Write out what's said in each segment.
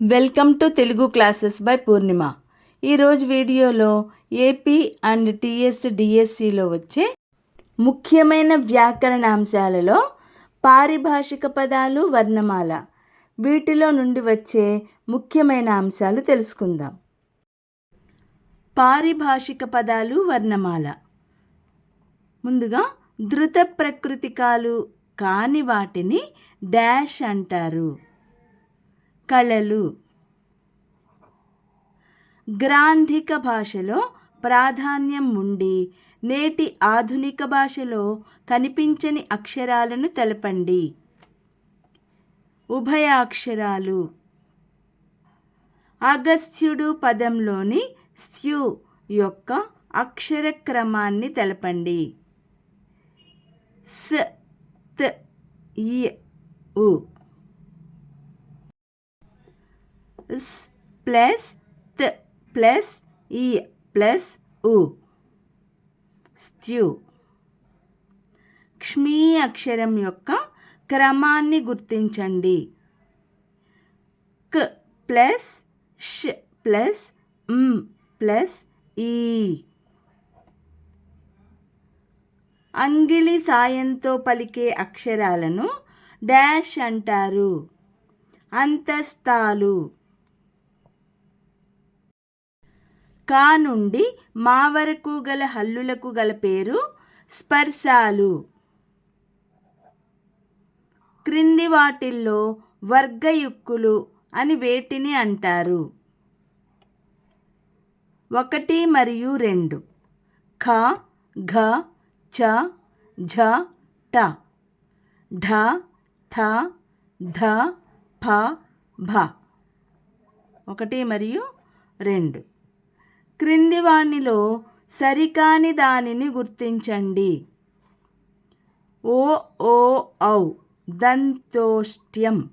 Welcome to Telugu classes by Purnima. ఈరోజు వీడియోలో AP and TS డిఎస్సిలో వచ్చే ముఖ్యమైన వ్యాకరణ అంశాలలో పారిభాషిక పదాలు వర్ణమాల వీటిలో నుండి వచ్చే ముఖ్యమైన అంశాలు తెలుసుకుందాం. పారిభాషిక పదాలు వర్ణమాల ముందుగా ధృత ప్రకృతికాలు కాని వాటిని డాష్ అంటారు. కళలు. గ్రాంధిక భాషలో ప్రాధాన్యం ఉండి నేటి ఆధునిక భాషలో కనిపించని అక్షరాలను తెలపండి. ఉభయాక్షరాలు. అగస్త్యుడు పదంలోని స్యు యొక్క అక్షర క్రమాన్ని తెలపండి. స త ఉ. స్ ప్లస్ త ప్లస్ ఈ ప్లస్ ఉ స్ట్యూ క్ష్మీ అక్షరం యొక్క క్రమాన్ని గుర్తించండి. క్ ప్లస్ ష్ ప్లస్ మ్ ప్లస్ ఈ. అంగిలి సాయంతో పలికే అక్షరాలను డాష్ అంటారు. అంతస్తాలు కా నుండి మా వరకు గల హల్లులకు గల పేరు స్పర్శాలు. క్రింది వాటిల్లో వర్గయుక్కులు అని వేటిని అంటారు. ఒకటి మరియు రెండు. ఖ ఘ చ ఝ ట ఢ థ ధ ఫ భ. ఒకటి మరియు రెండు. క్రింది వాణిలో సరికాని దానిని గుర్తించండి. ఓ ఓ ఔ దంతోష్ట్యం.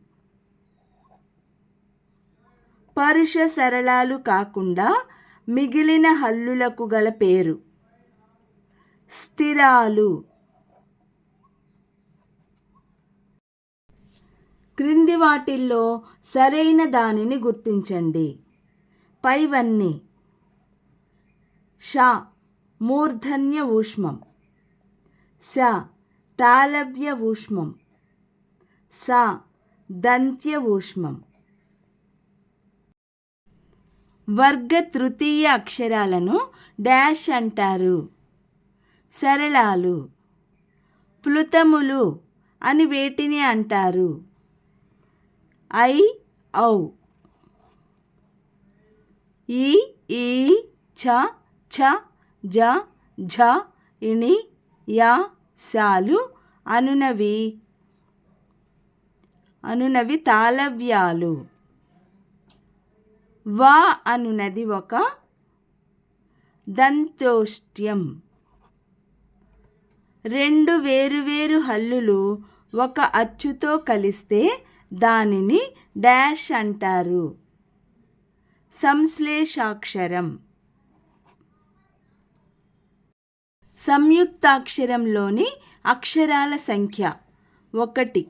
పరుష సరళాలు కాకుండా మిగిలిన హల్లులకు గల పేరు. స్థిరాలు. క్రింది వాటిల్లో సరైన దానిని గుర్తించండి. పైవన్నీ. ష. మూర్ధన్య ఊష్మం. స తాళవ్య ఊష్మం. స. దంత్య ఊష్మం. వర్గ తృతీయ అక్షరాలను డాష్ అంటారు. సరళాలు. ప్లుతములు అని వేటిని అంటారు. ఐ. ఔ. ఈ. ఈ. చ. ఛ జ ఝ ఇణి యా సాలు అనునవి. అనునవి తాళవ్యాలు. వా అనునది ఒక దంతోష్ట్యం. రెండు వేరువేరు హల్లులు ఒక అచ్చుతో కలిస్తే దానిని డాష్ అంటారు. సంశ్లేషాక్షరం. సంయుక్తాక్షరంలోని అక్షరాల సంఖ్య. ఒకటి.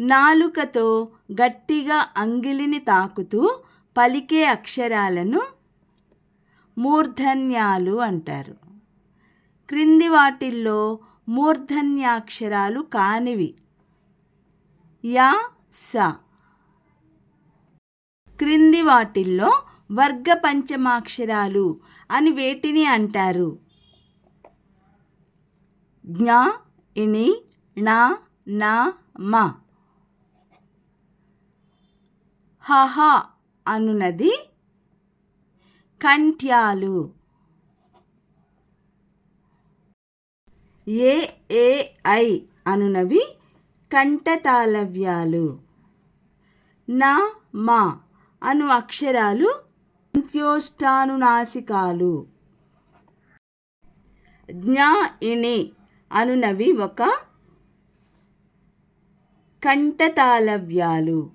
నాలుకతో గట్టిగా అంగిలిని తాకుతూ పలికే అక్షరాలను మూర్ధన్యాలు అంటారు. క్రింది వాటిల్లో మూర్ధన్యాక్షరాలు కానివి. యా స. క్రింది వాటిల్లో వర్గ పంచమాక్షరాలు అని వేటిని అంటారు? జ్ఞ ఇణి నా నా మ హహ అనునది కంఠ్యాలు ఏ ఏ ఐ అనునవి కంఠతాళవ్యాలు నా మా అను అక్షరాలు అంత్యోష్టానునాసికాలు జ్ఞా ఇణి అనునవి ఒక కంఠతాళవ్యాలు.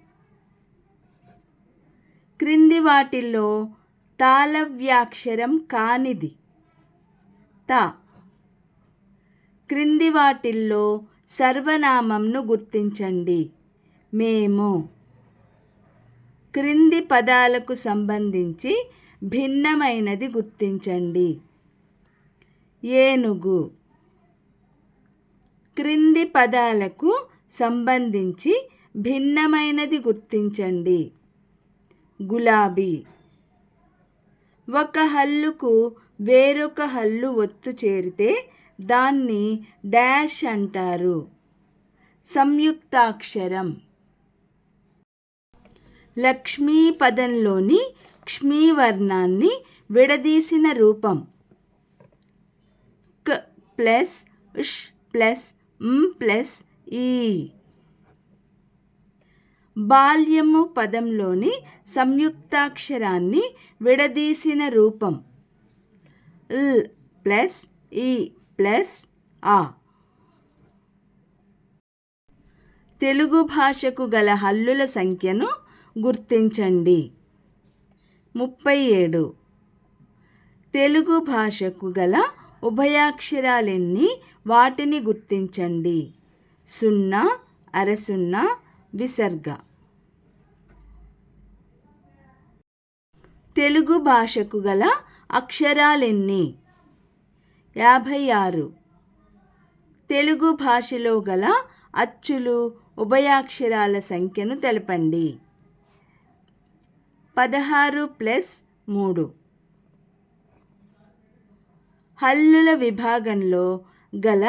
క్రింది వాటిల్లో తాళవ్యాక్షరం కానిది. త. క్రింది వాటిల్లో సర్వనామంను గుర్తించండి. మేము. క్రింది పదాలకు సంబంధించి భిన్నమైనది గుర్తించండి. ఏనుగు. క్రింది పదాలకు సంబంధించి భిన్నమైనది గుర్తించండి. గులాబీ. ఒక హల్లుకు వేరొక హల్లు ఒత్తు చేరితే దాన్ని డాష్ అంటారు. సంయుక్తాక్షరం. లక్ష్మీ పదంలోని క్ష్మీ వర్ణాన్ని విడదీసిన రూపం. క్ ప్లస్ ఉష్ ప్లస్ ప్లస్ ఈ. బాల్యము పదంలోని సంయుక్తాక్షరాన్ని విడదీసిన రూపం. ల్ ప్లస్ ఈ ప్లస్ ఆ. తెలుగు భాషకు గల హల్లుల సంఖ్యను గుర్తించండి. ముప్పై ఏడు. తెలుగు భాషకు గల ఉభయాక్షరాలెన్ని వాటిని గుర్తించండి. సున్నా అరసున్నా విసర్గ. తెలుగు భాషకు గల అక్షరాలెన్ని? యాభై ఆరు తెలుగు భాషలో గల అచ్చులు ఉభయాక్షరాల సంఖ్యను తెలపండి. పదహారు ప్లస్ మూడు. హల్లుల విభాగంలో గల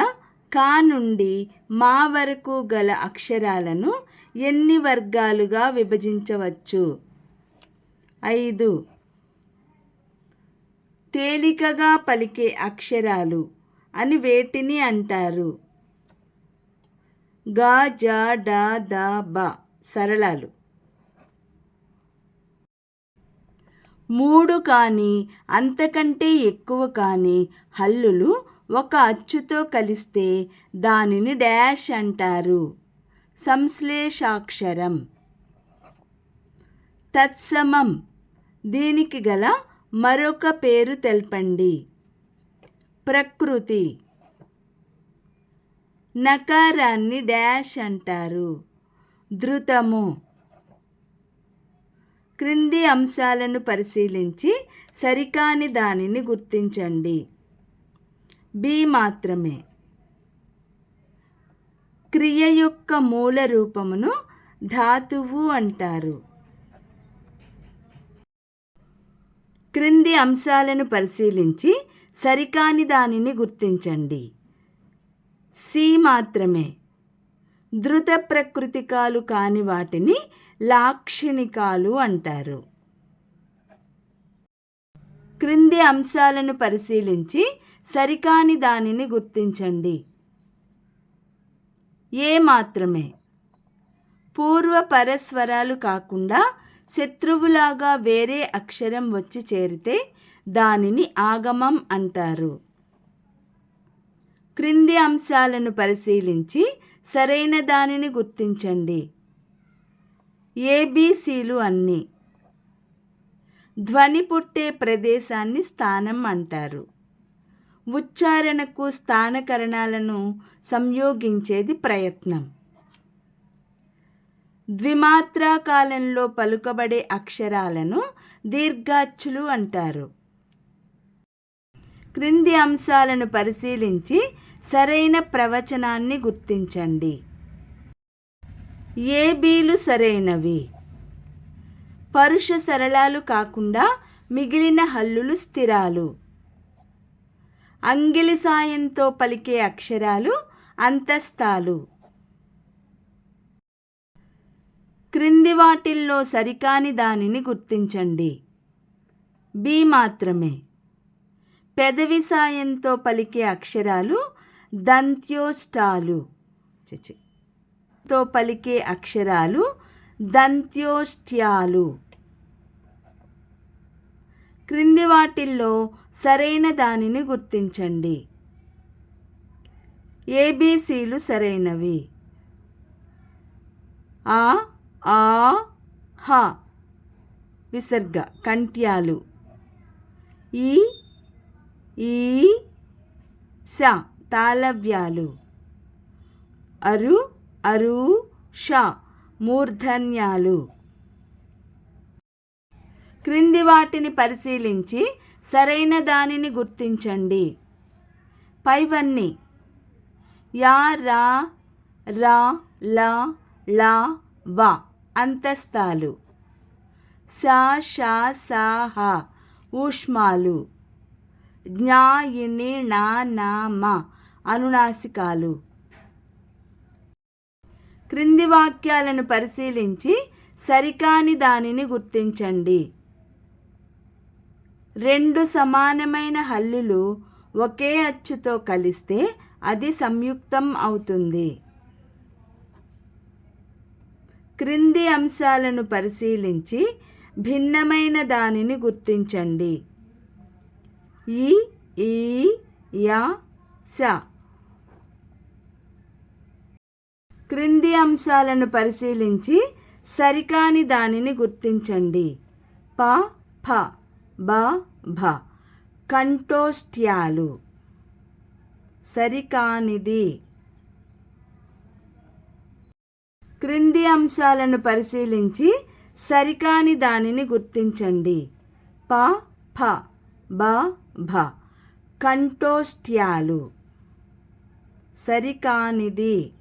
కా నుండి మా వరకు గల అక్షరాలను ఎన్ని వర్గాలుగా విభజించవచ్చు? ఐదు. తేలికగా పలికే అక్షరాలు అని వేటిని అంటారు? గా జ డా ద బ సరళాలు. మూడు కానీ అంతకంటే ఎక్కువ కానీ హల్లులు ఒక అచ్చుతో కలిస్తే దానిని డాష్ అంటారు. సంశ్లేషాక్షరం. తత్సమం. దీనికి గల మరొక పేరు తెలపండి. ప్రకృతి. నకారాన్ని డాష్ అంటారు. ధృతము. క్రింది అంశాలను పరిశీలించి సరికాని దానిని గుర్తించండి. బి మాత్రమే. క్రియ యొక్క మూల రూపమును ధాతువు అంటారు. క్రింది అంశాలను పరిశీలించి సరికాని దానిని గుర్తించండి. సి మాత్రమే. ధృత ప్రకృతికాలు కాని వాటిని లాక్షణికాలు అంటారు. క్రింది అంశాలను పరిశీలించి సరికాని దానిని గుర్తించండి. ఏ మాత్రమే. పూర్వ పరస్వరాలు కాకుండా శత్రువులాగా వేరే అక్షరం వచ్చి చేరితే దానిని ఆగమం అంటారు. క్రింది అంశాలను పరిశీలించి సరైన దానిని గుర్తించండి. ఏబీసీలు అన్నీ. ధ్వని పుట్టే ప్రదేశాన్ని స్థానం అంటారు. ఉచ్చారణకు స్థానకరణాలను సంయోగించేది ప్రయత్నం. ద్విమాత్రా కాలంలో పలుకబడే అక్షరాలను దీర్ఘాచ్చులు అంటారు. క్రింది అంశాలను పరిశీలించి సరైన ప్రవచనాన్ని గుర్తించండి. ఏబీలు సరైనవి. పరుష సరళాలు కాకుండా మిగిలిన హల్లులు స్థిరాలు. అంగిలి సాయంతో పలికే అక్షరాలు అంతస్తాలు క్రింది వాటిల్లో సరికాని దానిని గుర్తించండి. బి మాత్రమే. పెదవి సాయంతో పలికే అక్షరాలు దంత్యోష్టాలు. తో పలికే అక్షరాలు దంత్యోష్ట్యాలు. క్రింది వాటిల్లో సరైన దానిని గుర్తించండి. ఏబీసీలు సరైనవి. ఆ ఆ హ. విసర్గ కంట్యాలు ఈ ఈ స తాళవ్యాలు. అరు అరు ష మూర్ధన్యాలు. క్రింది వాటిని పరిశీలించి సరైన దానిని గుర్తించండి. పైవన్నీ. యా రా రా లా లా వా అంతస్తాలు సా షా సా హ ఊష్మాలు. జ్ఞాయిని నా నా మ అనునాసికాలు. క్రింది వాక్యాలను పరిశీలించి సరికాని దానిని గుర్తించండి. రెండు సమానమైన హల్లులు ఒకే అచ్చుతో కలిస్తే అది సంయుక్తం అవుతుంది. క్రింది అంశాలను పరిశీలించి భిన్నమైన దానిని గుర్తించండి. ఈ ఈ యా స. క్రింది అంశాలను పరిశీలించి సరికాని దానిని గుర్తించండి. ప ఫ బ భ. కంఠోష్ట్యాలు. సరికానిది. క్రింది అంశాలను పరిశీలించి సరికాని దానిని గుర్తించండి. ప ఫ బ భ. కంఠోష్ట్యాలు. సరికానిది.